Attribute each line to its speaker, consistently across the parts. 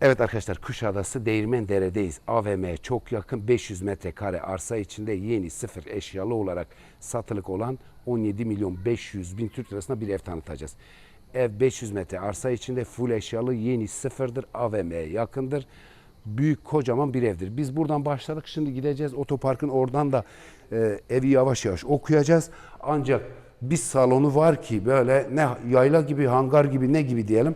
Speaker 1: Evet arkadaşlar Kuşadası Değirmendere'deyiz. AVM'ye çok yakın 500 metrekare arsa içinde yeni sıfır eşyalı olarak satılık olan 17 milyon 500 bin Türk lirasına bir ev tanıtacağız. Ev 500 metre arsa içinde full eşyalı yeni sıfırdır. AVM'ye yakındır. Büyük kocaman bir evdir. Biz buradan başladık. Şimdi gideceğiz otoparkın oradan da e, evi yavaş yavaş okuyacağız. Ancak bir salonu var ki böyle ne yayla gibi hangar gibi ne gibi diyelim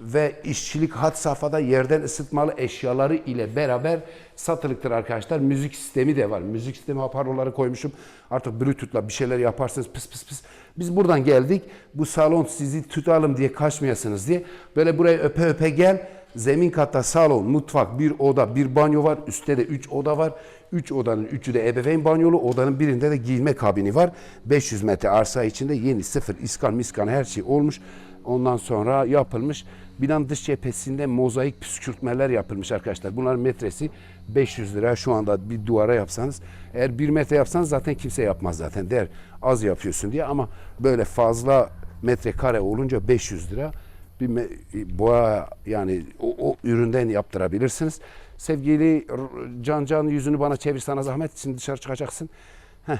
Speaker 1: ve işçilik hat safhada yerden ısıtmalı eşyaları ile beraber satılıktır arkadaşlar. Müzik sistemi de var. Müzik sistemi hoparlörleri koymuşum. Artık bluetooth'la bir şeyler yaparsınız pıs pıs pıs. Biz buradan geldik. Bu salon sizi tutalım diye kaçmayasınız diye. Böyle buraya öpe öpe gel. Zemin katta salon, mutfak, bir oda, bir banyo var. Üstte de üç oda var. Üç odanın üçü de ebeveyn banyolu. Odanın birinde de giyinme kabini var. 500 metre arsa içinde yeni sıfır iskan miskan her şey olmuş. Ondan sonra yapılmış. Binanın dış cephesinde mozaik püskürtmeler yapılmış arkadaşlar. Bunların metresi 500 lira. Şu anda bir duvara yapsanız. Eğer bir metre yapsanız zaten kimse yapmaz zaten der. Az yapıyorsun diye ama böyle fazla metrekare olunca 500 lira bir boğa yani o, o üründen yaptırabilirsiniz. Sevgili Can Can yüzünü bana çevir sana zahmet. Şimdi dışarı çıkacaksın. Heh.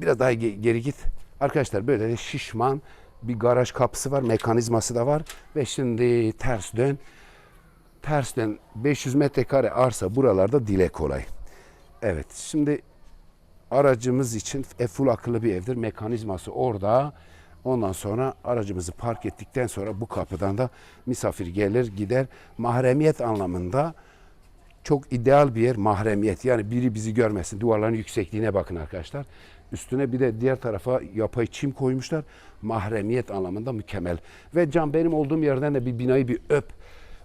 Speaker 1: Biraz daha ge- geri git. Arkadaşlar böyle de şişman bir garaj kapısı var. Mekanizması da var. Ve şimdi ters dön. Ters dön. 500 metrekare arsa buralarda dile kolay. Evet şimdi aracımız için e, full akıllı bir evdir. Mekanizması orada. Ondan sonra aracımızı park ettikten sonra bu kapıdan da misafir gelir gider. Mahremiyet anlamında çok ideal bir yer mahremiyet. Yani biri bizi görmesin. Duvarların yüksekliğine bakın arkadaşlar. Üstüne bir de diğer tarafa yapay çim koymuşlar. Mahremiyet anlamında mükemmel. Ve Can benim olduğum yerden de bir binayı bir öp.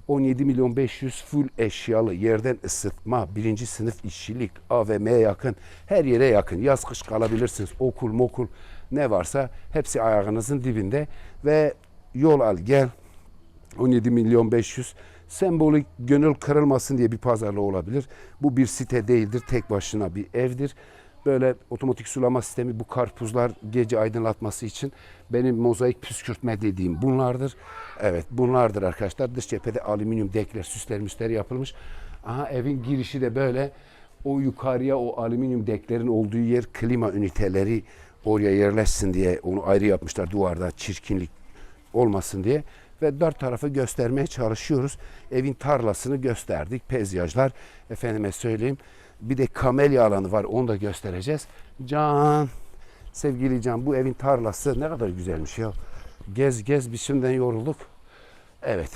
Speaker 1: 17 milyon 500 full eşyalı yerden ısıtma, birinci sınıf işçilik, AVM'ye yakın, her yere yakın. Yaz kış kalabilirsiniz. Okul mokul ne varsa hepsi ayağınızın dibinde. Ve yol al gel 17 milyon 500 sembolik gönül kırılmasın diye bir pazarlığı olabilir. Bu bir site değildir. Tek başına bir evdir. Böyle otomatik sulama sistemi bu karpuzlar gece aydınlatması için benim mozaik püskürtme dediğim bunlardır. Evet bunlardır arkadaşlar. Dış cephede alüminyum dekler, süsler müsler yapılmış. Aha evin girişi de böyle o yukarıya o alüminyum deklerin olduğu yer klima üniteleri oraya yerleşsin diye onu ayrı yapmışlar duvarda çirkinlik olmasın diye ve dört tarafı göstermeye çalışıyoruz. Evin tarlasını gösterdik. Pezyajlar efendime söyleyeyim. Bir de kamelya alanı var onu da göstereceğiz. Can, sevgili Can bu evin tarlası ne kadar güzelmiş ya. Gez gez biz şimdiden yorulduk. Evet.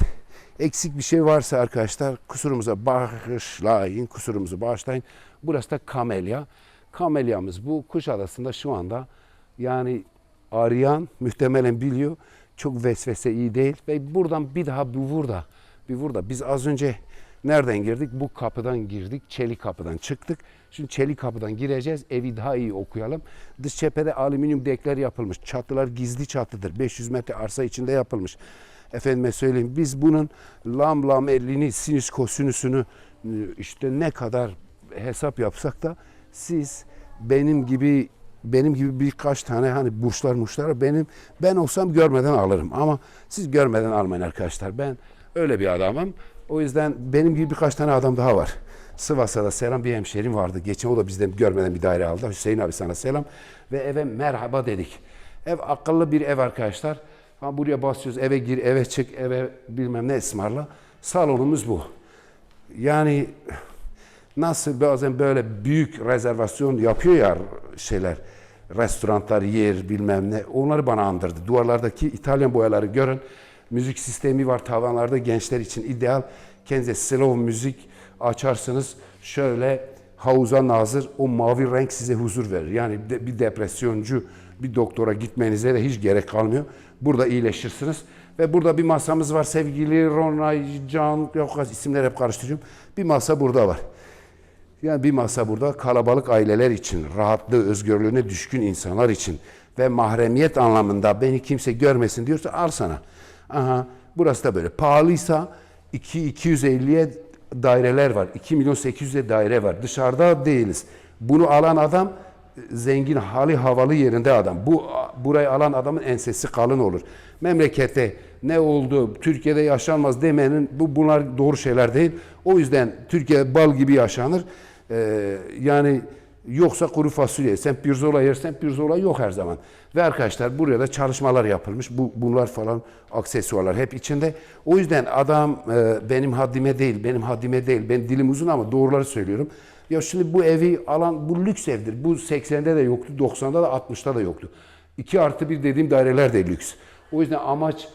Speaker 1: Eksik bir şey varsa arkadaşlar kusurumuza bağışlayın, kusurumuzu bağışlayın. Burası da kamelya. Kamelyamız bu Kuşadası'nda şu anda yani arayan muhtemelen biliyor. Çok vesvese iyi değil. Ve buradan bir daha bir burada. Bir burada. Biz az önce nereden girdik? Bu kapıdan girdik. Çelik kapıdan çıktık. Şimdi çelik kapıdan gireceğiz. Evi daha iyi okuyalım. Dış cephede alüminyum dekler yapılmış. Çatılar gizli çatıdır. 500 metre arsa içinde yapılmış. Efendime söyleyeyim biz bunun lam lam elini sinüs kosinüsünü işte ne kadar hesap yapsak da siz benim gibi benim gibi birkaç tane hani burçlar muşlar benim ben olsam görmeden alırım ama siz görmeden almayın arkadaşlar. Ben öyle bir adamım. O yüzden benim gibi birkaç tane adam daha var. Sivas'ta da selam bir hemşerim vardı. Geçen o da bizden görmeden bir daire aldı. Hüseyin abi sana selam. Ve eve merhaba dedik. Ev akıllı bir ev arkadaşlar. Ha, buraya basıyoruz eve gir eve çık eve bilmem ne ısmarla. Salonumuz bu. Yani nasıl bazen böyle büyük rezervasyon yapıyor ya şeyler restoranlar yer bilmem ne onları bana andırdı. Duvarlardaki İtalyan boyaları görün. Müzik sistemi var tavanlarda gençler için ideal. Kendinize slow müzik açarsınız. Şöyle havuza nazır o mavi renk size huzur verir. Yani bir depresyoncu bir doktora gitmenize de hiç gerek kalmıyor. Burada iyileşirsiniz. Ve burada bir masamız var sevgili Ronay, Can, yok isimler hep karıştırıyorum. Bir masa burada var. Yani bir masa burada kalabalık aileler için, rahatlığı, özgürlüğüne düşkün insanlar için ve mahremiyet anlamında beni kimse görmesin diyorsa al sana. Aha, burası da böyle. Pahalıysa 2 250'ye daireler var. 2 milyon 800'e daire var. Dışarıda değiliz. Bunu alan adam zengin hali havalı yerinde adam. Bu burayı alan adamın ensesi kalın olur. Memlekette ne oldu, Türkiye'de yaşanmaz demenin bu bunlar doğru şeyler değil. O yüzden Türkiye bal gibi yaşanır. Ee, yani yoksa kuru fasulye. Sen pirzola yersen pirzola yok her zaman. Ve arkadaşlar buraya da çalışmalar yapılmış. Bu bunlar falan aksesuarlar hep içinde. O yüzden adam e, benim haddime değil, benim haddime değil. Ben dilim uzun ama doğruları söylüyorum. Ya şimdi bu evi alan bu lüks evdir. Bu 80'de de yoktu, 90'da da 60'da da yoktu. 2 artı 1 dediğim daireler de lüks. O yüzden amaç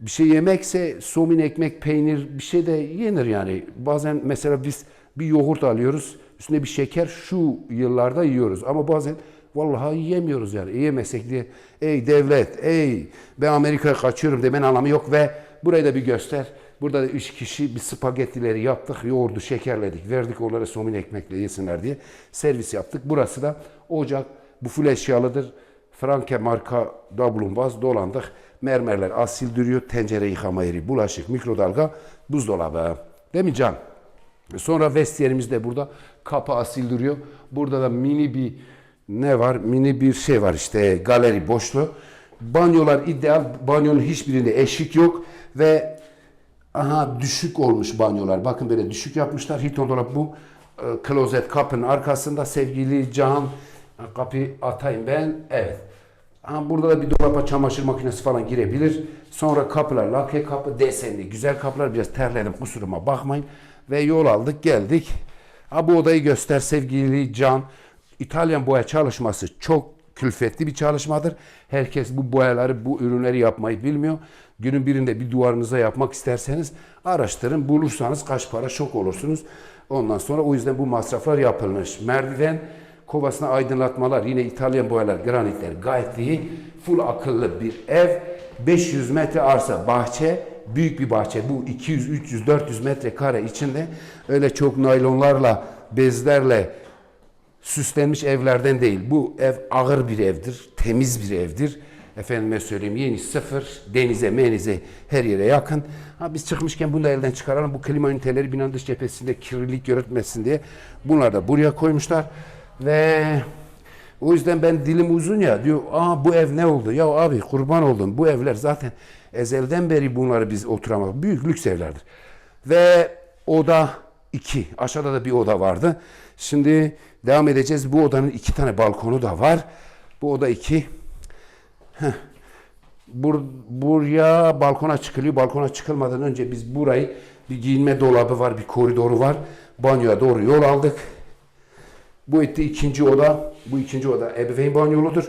Speaker 1: bir şey yemekse somin ekmek, peynir bir şey de yenir yani. Bazen mesela biz bir yoğurt alıyoruz. Üstüne bir şeker şu yıllarda yiyoruz. Ama bazen vallahi yiyemiyoruz yani. Yiyemesek diye. Ey devlet, ey ben Amerika'ya kaçıyorum demen anlamı yok ve burayı da bir göster. Burada da üç kişi bir spagettileri yaptık, yoğurdu şekerledik, verdik onlara somin ekmekle yesinler diye servis yaptık. Burası da ocak, bu full eşyalıdır. Franke marka dablumbaz dolandık. Mermerler asil duruyor. Tencere yıkama yeri, bulaşık, mikrodalga, buzdolabı. Değil mi Can? Sonra vestiyerimiz de burada. Kapı asil duruyor. Burada da mini bir ne var? Mini bir şey var işte galeri boşluğu. Banyolar ideal. Banyonun hiçbirinde eşik yok ve aha düşük olmuş banyolar. Bakın böyle düşük yapmışlar. Hilton dolap bu. Ee, Klozet kapının arkasında sevgili Can kapıyı atayım ben. Evet. Ha, burada da bir dolaba çamaşır makinesi falan girebilir. Sonra kapılar lake kapı desenli. Güzel kapılar biraz terledim kusuruma bakmayın. Ve yol aldık geldik. Ha, bu odayı göster sevgili Can. İtalyan boya çalışması çok külfetli bir çalışmadır. Herkes bu boyaları, bu ürünleri yapmayı bilmiyor. Günün birinde bir duvarınıza yapmak isterseniz araştırın. Bulursanız kaç para şok olursunuz. Ondan sonra o yüzden bu masraflar yapılmış. Merdiven kovasına aydınlatmalar, yine İtalyan boyalar, granitler gayet iyi. Full akıllı bir ev. 500 metre arsa, bahçe, büyük bir bahçe. Bu 200, 300, 400 metre kare içinde öyle çok naylonlarla, bezlerle süslenmiş evlerden değil. Bu ev ağır bir evdir, temiz bir evdir. Efendime söyleyeyim yeni sıfır, denize, menize her yere yakın. Ha, biz çıkmışken bunu da elden çıkaralım. Bu klima üniteleri binanın dış cephesinde kirlilik yaratmasın diye bunlar da buraya koymuşlar. Ve o yüzden ben dilim uzun ya diyor aa bu ev ne oldu? Ya abi kurban oldum bu evler zaten ezelden beri bunları biz oturamadık. Büyük lüks evlerdir. Ve oda iki. Aşağıda da bir oda vardı. Şimdi devam edeceğiz. Bu odanın iki tane balkonu da var. Bu oda iki. Heh. Bur, buraya balkona çıkılıyor. Balkona çıkılmadan önce biz burayı bir giyinme dolabı var, bir koridoru var. Banyoya doğru yol aldık. Bu etti ikinci oda. Bu ikinci oda ebeveyn banyoludur.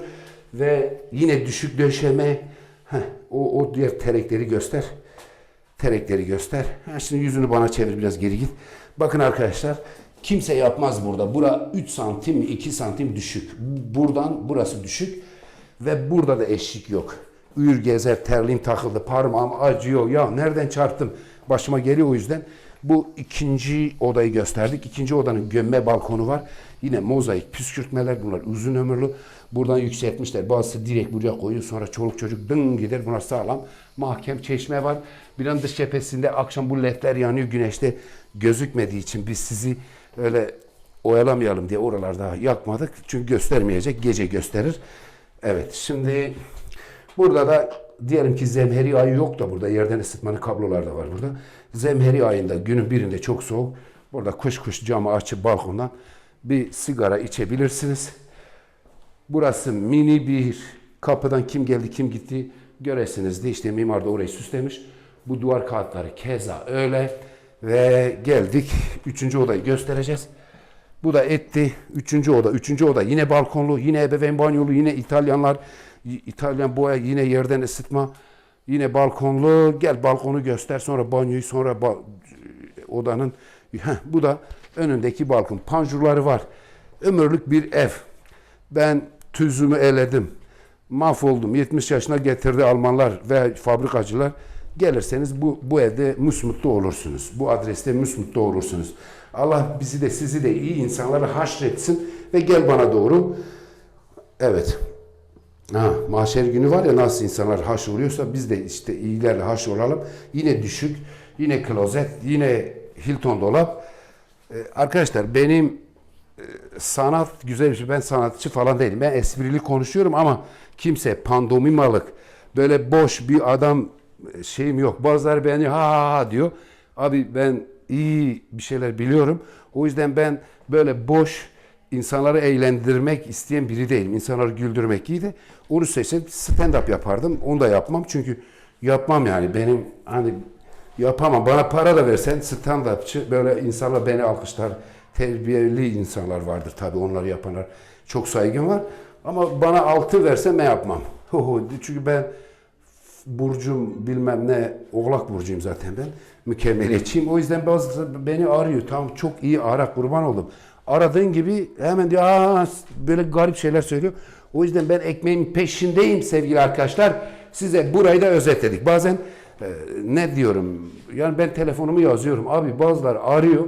Speaker 1: Ve yine düşük döşeme. Heh, o, o diğer terekleri göster. Terekleri göster. Ha, şimdi yüzünü bana çevir biraz geri git. Bakın arkadaşlar kimse yapmaz burada. Bura 3 santim 2 santim düşük. Buradan burası düşük. Ve burada da eşlik yok. Uyur gezer terliğim takıldı parmağım acıyor. Ya nereden çarptım? Başıma geliyor o yüzden. Bu ikinci odayı gösterdik. İkinci odanın gömme balkonu var. Yine mozaik püskürtmeler bunlar uzun ömürlü. Buradan yükseltmişler. Bazısı direkt buraya koyuyor. Sonra çoluk çocuk dın gider. Bunlar sağlam. Mahkem çeşme var. Bir an dış cephesinde akşam bu ledler yanıyor güneşte gözükmediği için biz sizi öyle oyalamayalım diye oralarda yakmadık. Çünkü göstermeyecek. Gece gösterir. Evet şimdi burada da diyelim ki zemheri ayı yok da burada yerden ısıtmanın kablolar da var burada. Zemheri ayında günün birinde çok soğuk. Burada kuş kuş camı açıp balkondan bir sigara içebilirsiniz. Burası mini bir kapıdan kim geldi kim gitti göresiniz de işte mimar da orayı süslemiş. Bu duvar kağıtları keza öyle ve geldik üçüncü odayı göstereceğiz. Bu da etti. Üçüncü oda. Üçüncü oda yine balkonlu, yine ebeveyn banyolu, yine İtalyanlar, İtalyan boya, yine yerden ısıtma. Yine balkonlu. Gel balkonu göster. Sonra banyoyu, sonra ba- odanın. Bu da önündeki balkon. Panjurları var. Ömürlük bir ev. Ben tüzümü eledim. Mahvoldum. 70 yaşına getirdi Almanlar ve fabrikacılar. Gelirseniz bu, bu evde musmutlu olursunuz. Bu adreste musmutlu olursunuz. Allah bizi de sizi de iyi insanları haşretsin ve gel bana doğru. Evet. Ha, mahşer günü var ya nasıl insanlar haş oluyorsa biz de işte iyilerle haş olalım. Yine düşük, yine klozet, yine Hilton dolap. Ee, arkadaşlar benim sanat güzel bir şey. Ben sanatçı falan değilim. Ben esprili konuşuyorum ama kimse pandomimalık böyle boş bir adam e, şeyim yok. Bazıları beni ha ha ha diyor. Abi ben iyi bir şeyler biliyorum. O yüzden ben böyle boş insanları eğlendirmek isteyen biri değilim. İnsanları güldürmek iyi de onu seçsem stand up yapardım. Onu da yapmam çünkü yapmam yani benim hani yapamam. Bana para da versen stand upçı böyle insanlar beni alkışlar. Terbiyeli insanlar vardır tabii onları yapanlar. Çok saygım var. Ama bana altı versen ben yapmam. Çünkü ben burcum bilmem ne oğlak burcuyum zaten ben. Mükemmeliyetçiyim. O yüzden bazı beni arıyor. Tamam çok iyi ara kurban oldum. Aradığın gibi hemen diyor Aa, böyle garip şeyler söylüyor. O yüzden ben ekmeğimin peşindeyim sevgili arkadaşlar. Size burayı da özetledik. Bazen e, ne diyorum? Yani ben telefonumu yazıyorum. Abi bazıları arıyor.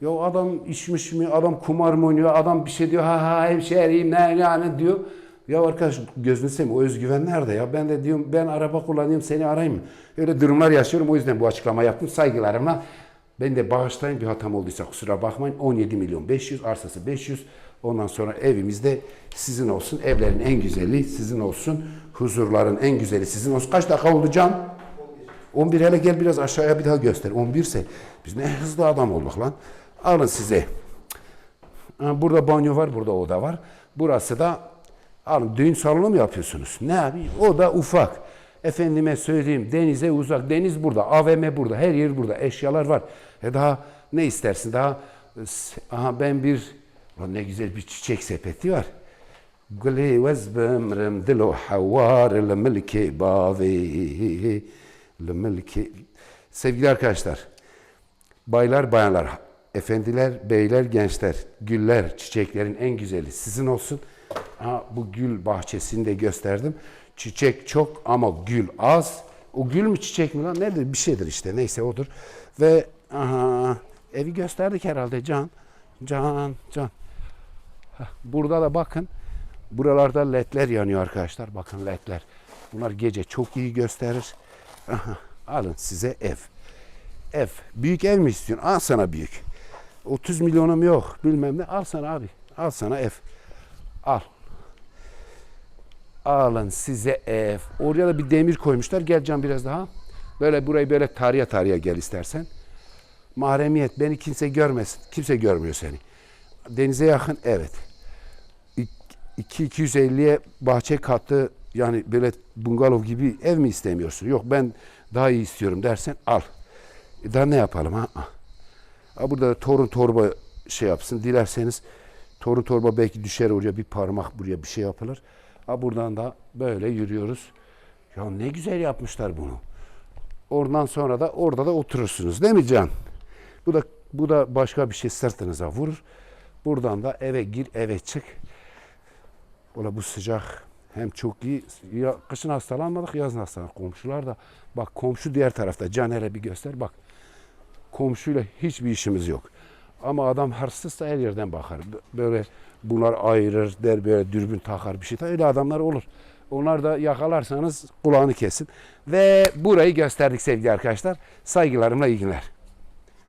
Speaker 1: Ya adam içmiş mi, adam kumar mı oynuyor, adam bir şey diyor, ha ha hemşehriyim ne yani diyor. Ya arkadaş gözünü seveyim o özgüven nerede ya? Ben de diyorum ben araba kullanıyorum seni arayayım mı? Öyle durumlar yaşıyorum o yüzden bu açıklama yaptım saygılarımla. Ben de bağışlayın bir hatam olduysa kusura bakmayın. 17 milyon 500 arsası 500. Ondan sonra evimizde sizin olsun. Evlerin en güzeli sizin olsun. Huzurların en güzeli sizin olsun. Kaç dakika oldu Can? 11 hele gel biraz aşağıya bir daha göster. 11 ise biz ne hızlı adam olduk lan. Alın size. Ha, Burada banyo var, burada oda var. Burası da alın düğün salonu mu yapıyorsunuz? Ne abi? O da ufak. Efendime söyleyeyim denize uzak. Deniz burada, AVM burada, her yer burada. Eşyalar var. E daha ne istersin? Daha aha ben bir Lan ne güzel bir çiçek sepeti var. قولي وزبمرم دلو حوار الملكي باvi lümmelki. Sevgili arkadaşlar, baylar bayanlar, efendiler, beyler, gençler, güller, çiçeklerin en güzeli sizin olsun. Ha, bu gül bahçesini de gösterdim. Çiçek çok ama gül az. O gül mü çiçek mi lan? Nedir? Bir şeydir işte. Neyse odur. Ve aha, evi gösterdik herhalde Can. Can, Can. Burada da bakın. Buralarda ledler yanıyor arkadaşlar. Bakın ledler. Bunlar gece çok iyi gösterir. Alın size ev. Ev. Büyük ev mi istiyorsun? Al sana büyük. 30 milyonum yok. Bilmem ne. Al sana abi. Al sana ev. Al. Alın size ev. Oraya da bir demir koymuşlar. Gel can biraz daha. Böyle burayı böyle tarihe tarihe gel istersen. Mahremiyet. Beni kimse görmesin. Kimse görmüyor seni. Denize yakın. Evet. 2-250'ye bahçe katı yani böyle bungalov gibi ev mi istemiyorsun? Yok ben daha iyi istiyorum dersen al. E daha ne yapalım ha? ha burada torun torba şey yapsın. Dilerseniz torun torba belki düşer oraya bir parmak buraya bir şey yapılır. Ha buradan da böyle yürüyoruz. Ya ne güzel yapmışlar bunu. Oradan sonra da orada da oturursunuz değil mi Can? Bu da bu da başka bir şey sırtınıza vurur. Buradan da eve gir, eve çık. Ola bu sıcak hem çok iyi. Ya, kışın hastalanmadık, yazın hastalandık. Komşular da bak komşu diğer tarafta. Caner'e bir göster bak. Komşuyla hiçbir işimiz yok. Ama adam hırsızsa her yerden bakar. Böyle bunlar ayırır, der böyle dürbün takar bir şey. Öyle adamlar olur. Onlar da yakalarsanız kulağını kesin. Ve burayı gösterdik sevgili arkadaşlar. Saygılarımla iyi günler.